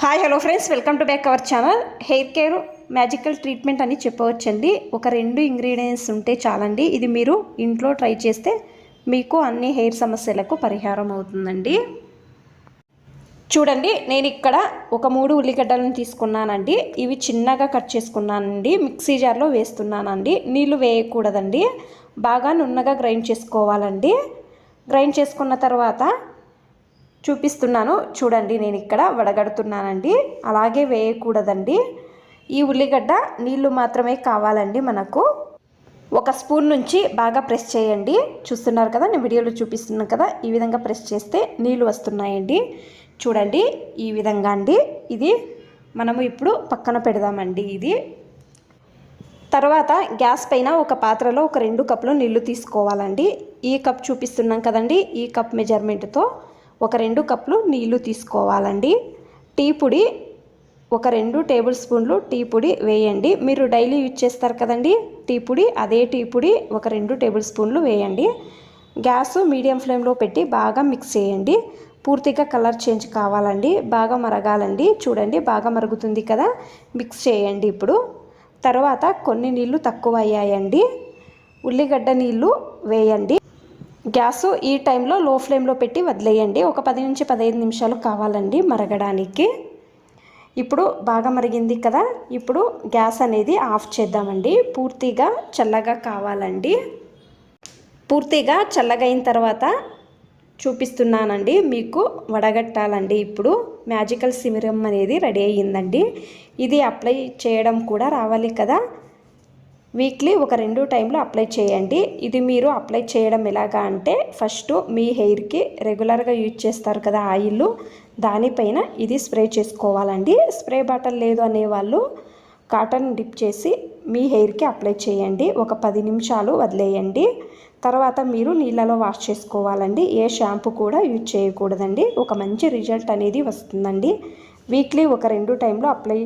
Hi hello friends welcome to back our channel hair care magical treatment అని చెప్పవచ్చండి. ఒక రెండు ఇంగ్రీడియంట్స్ ఉంటే చాలండి. ఇది మీరు ఇంట్లో ట్రై చేస్తే మీకు అన్ని హెయిర్ సమస్యలకు పరిహారం అవుతుందండి. చూడండి నేను ఇక్కడ ఒక మూడు ఉల్లిగడ్డలను తీసుకున్నానండి. ఇవి చిన్నగా కట్ చేసుకున్నానండి. మిక్సీ జార్లో వేస్తున్నానండి. నీళ్ళు వేయకూడదండి. బాగా నున్నగా గ్రైండ్ చేసుకోవాలండి. గ్రైండ్ చేసుకున్న తర్వాత చూపిస్తున్నాను. చూడండి నేను ఇక్కడ వడగడుతున్నానండి. అలాగే వేయకూడదండి. ఈ ఉల్లిగడ్డ నీళ్ళు మాత్రమే కావాలండి మనకు. ఒక స్పూన్ నుంచి బాగా ప్రెస్ చేయండి. చూస్తున్నారు కదా నేను వీడియోలో చూపిస్తున్నాను కదా ఈ విధంగా ప్రెస్ చేస్తే నీళ్ళు వస్తున్నాయండి. చూడండి ఈ విధంగా అండి. ఇది మనము ఇప్పుడు పక్కన పెడదామండి ఇది. తర్వాత గ్యాస్ పైన ఒక పాత్రలో ఒక రెండు కప్పులు నీళ్ళు తీసుకోవాలండి. ఈ కప్ చూపిస్తున్నాం కదండి ఈ కప్ మెజర్మెంట్తో. ఒక రెండు కప్పులు నీళ్ళు తీసుకోవాలండి. టీ పొడి ఒక రెండు టేబుల్ స్పూన్లు టీ పొడి వేయండి. మీరు డైలీ యూజ్ చేస్తారు కదండి టీ పొడి అదే టీ పొడి ఒక రెండు టేబుల్ స్పూన్లు వేయండి. గ్యాస్ మీడియం ఫ్లేమ్లో పెట్టి బాగా మిక్స్ చేయండి. పూర్తిగా కలర్ చేంజ్ కావాలండి బాగా మరగాలండి. చూడండి బాగా మరుగుతుంది కదా. మిక్స్ చేయండి ఇప్పుడు. తర్వాత కొన్ని నీళ్ళు తక్కువ అయ్యాయండి ఉల్లిగడ్డ నీళ్ళు వేయండి. గ్యాస్ ఈ టైంలో లో ఫ్లేమ్లో పెట్టి వదిలేయండి. ఒక పది నుంచి పదిహేను నిమిషాలు కావాలండి మరగడానికి. ఇప్పుడు బాగా మరిగింది కదా? ఇప్పుడు గ్యాస్ అనేది ఆఫ్ చేద్దామండి. పూర్తిగా చల్లగా కావాలండి. పూర్తిగా చల్లగైన తర్వాత చూపిస్తున్నానండి. మీకు వడగట్టాలండి ఇప్పుడు. మ్యాజికల్ సిమిరం అనేది రెడీ అయ్యిందండి. ఇది అప్లై చేయడం కూడా రావాలి కదా? వీక్లీ ఒక రెండు టైంలో అప్లై చేయండి. ఇది మీరు అప్లై చేయడం ఎలాగా అంటే ఫస్ట్ మీ హెయిర్కి రెగ్యులర్గా యూజ్ చేస్తారు కదా ఆయిల్ దానిపైన ఇది స్ప్రే చేసుకోవాలండి. స్ప్రే బాటిల్ లేదు అనేవాళ్ళు కాటన్ డిప్ చేసి మీ హెయిర్కి అప్లై చేయండి. ఒక పది నిమిషాలు వదిలేయండి. తర్వాత మీరు నీళ్ళలో వాష్ చేసుకోవాలండి. ఏ షాంపూ కూడా యూజ్ చేయకూడదండి. ఒక మంచి రిజల్ట్ అనేది వస్తుందండి. వీక్లీ ఒక రెండు టైంలో అప్లై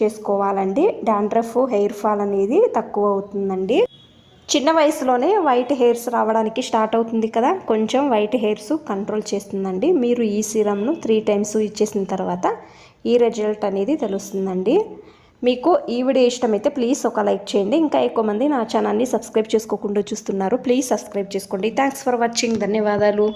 చేసుకోవాలండి. డాండ్రఫ్ హెయిర్ ఫాల్ అనేది తక్కువ అవుతుందండి. చిన్న వయసులోనే వైట్ హెయిర్స్ రావడానికి స్టార్ట్ అవుతుంది కదా కొంచెం వైట్ హెయిర్స్ కంట్రోల్ చేస్తుందండి. మీరు ఈ సీరమ్ను త్రీ టైమ్స్ ఇచ్చేసిన తర్వాత ఈ రిజల్ట్ అనేది తెలుస్తుందండి. మీకు ఈ వీడియో ఇష్టమైతే ప్లీజ్ ఒక లైక్ చేయండి. ఇంకా ఎక్కువ మంది నా ఛానల్ని సబ్స్క్రైబ్ చేసుకోకుండా చూస్తున్నారు. ప్లీజ్ సబ్స్క్రైబ్ చేసుకోండి. Thanks for watching. ధన్యవాదాలు.